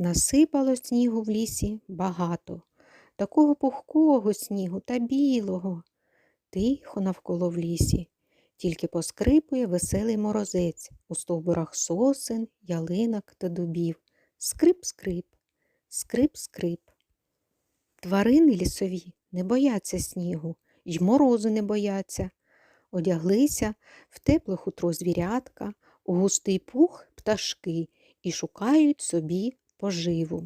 Насипало снігу в лісі багато, такого пухкого снігу та білого. Тихо навколо в лісі, тільки поскрипує веселий морозець у стовбурах сосен, ялинок та дубів. Скрип-скрип, скрип-скрип. Тварини лісові не бояться снігу, й морозу не бояться. Одяглися в тепле хутро звірятка, у густий пух пташки і шукають собі поживу.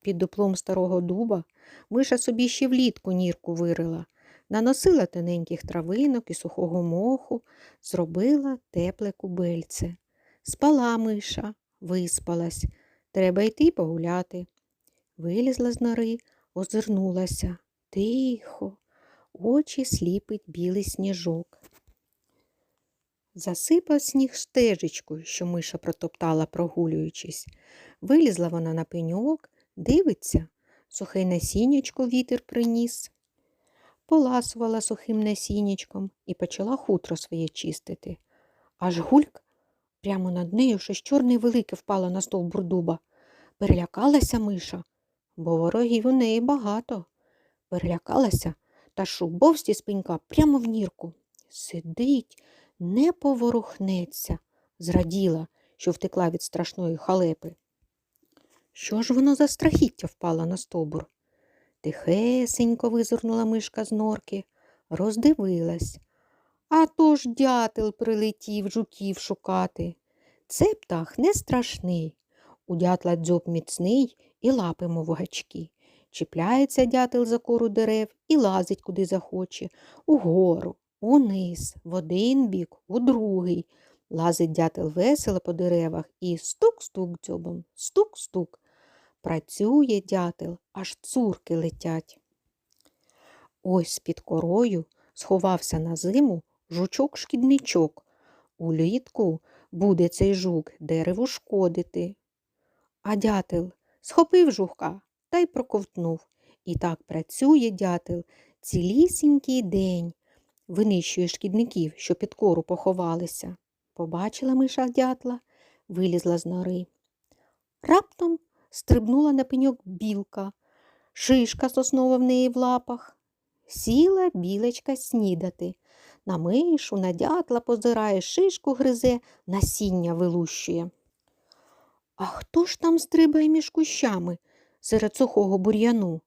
Під дуплом старого дуба миша собі ще влітку нірку вирила, наносила тоненьких травинок і сухого моху, зробила тепле кубельце. Спала миша, виспалась, треба йти погуляти. Вилізла з нори, озирнулася. Тихо, очі сліпить білий сніжок. Засипав сніг стежечкою, що миша протоптала, прогулюючись. Вилізла вона на пеньок, дивиться, сухе насіннячко вітер приніс. Поласувала сухим насіннячком і почала хутро своє чистити. Аж гульк прямо над нею щось чорне велике впало на стовбур дуба. Перелякалася миша, бо ворогів у неї багато. Перелякалася та шубовсті з прямо в нірку. Сидить, не поворухнеться, зраділа, що втекла від страшної халепи. Що ж воно за страхіття впала на стовбур? Тихесенько визирнула мишка з норки, роздивилась. А то ж дятел прилетів жуків шукати. Це птах не страшний. У дятла дзьоб міцний і лапи, мов гачки. Чіпляється дятел за кору дерев і лазить куди захоче, угору, униз, в один бік, у другий. Лазить дятел весело по деревах і стук-стук дзьобом, стук-стук. Працює дятел, аж цурки летять. Ось під корою сховався на зиму жучок-шкідничок. Улітку буде цей жук дереву шкодити. А дятел схопив жука та й проковтнув. І так працює дятел цілісінький день, винищує шкідників, що під кору поховалися. Побачила миша дятла, вилізла з нори. Раптом стрибнула на пеньок білка, шишка соснова в неї в лапах. Сіла білечка снідати. На мишу, на дятла позирає, шишку гризе, насіння вилущує. А хто ж там стрибає між кущами серед сухого бур'яну?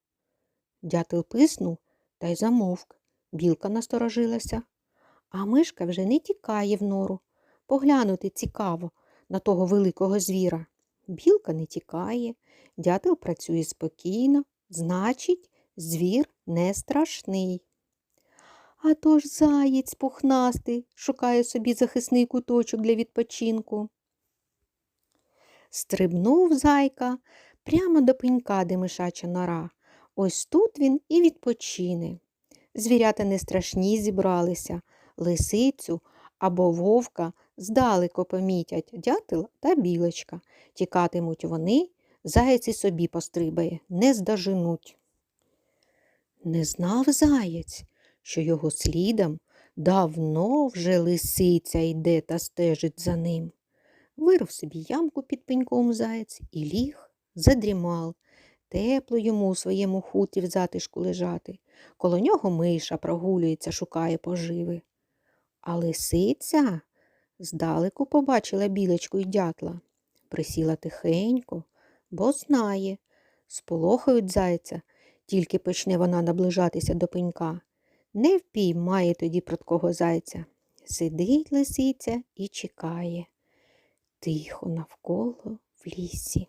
Дятел писнув та й замовк. Білка насторожилася. А мишка вже не тікає в нору. Поглянути цікаво на того великого звіра. Білка не тікає, дятел працює спокійно, значить, звір не страшний. А то ж заєць пухнастий шукає собі захисний куточок для відпочинку. Стрибнув зайка прямо до пенька, де мишача нора. Ось тут він і відпочине. Звірята не страшні зібралися, лисицю або вовка здалеко помітять дятел та білочка. Тікатимуть вони, заєць і собі пострибає, не здоженуть. Не знав заєць, що його слідом давно вже лисиця йде та стежить за ним. Вирив собі ямку під пеньком заєць і ліг, задрімав. Тепло йому у своєму хуті в затишку лежати. Коло нього миша прогулюється, шукає поживи. А лисиця здалеку побачила білочку й дятла. Присіла тихенько, бо знає, сполохають зайця, тільки почне вона наближатися до пенька. Не впіймає тоді проткого зайця. Сидить лисиця і чекає. Тихо навколо в лісі.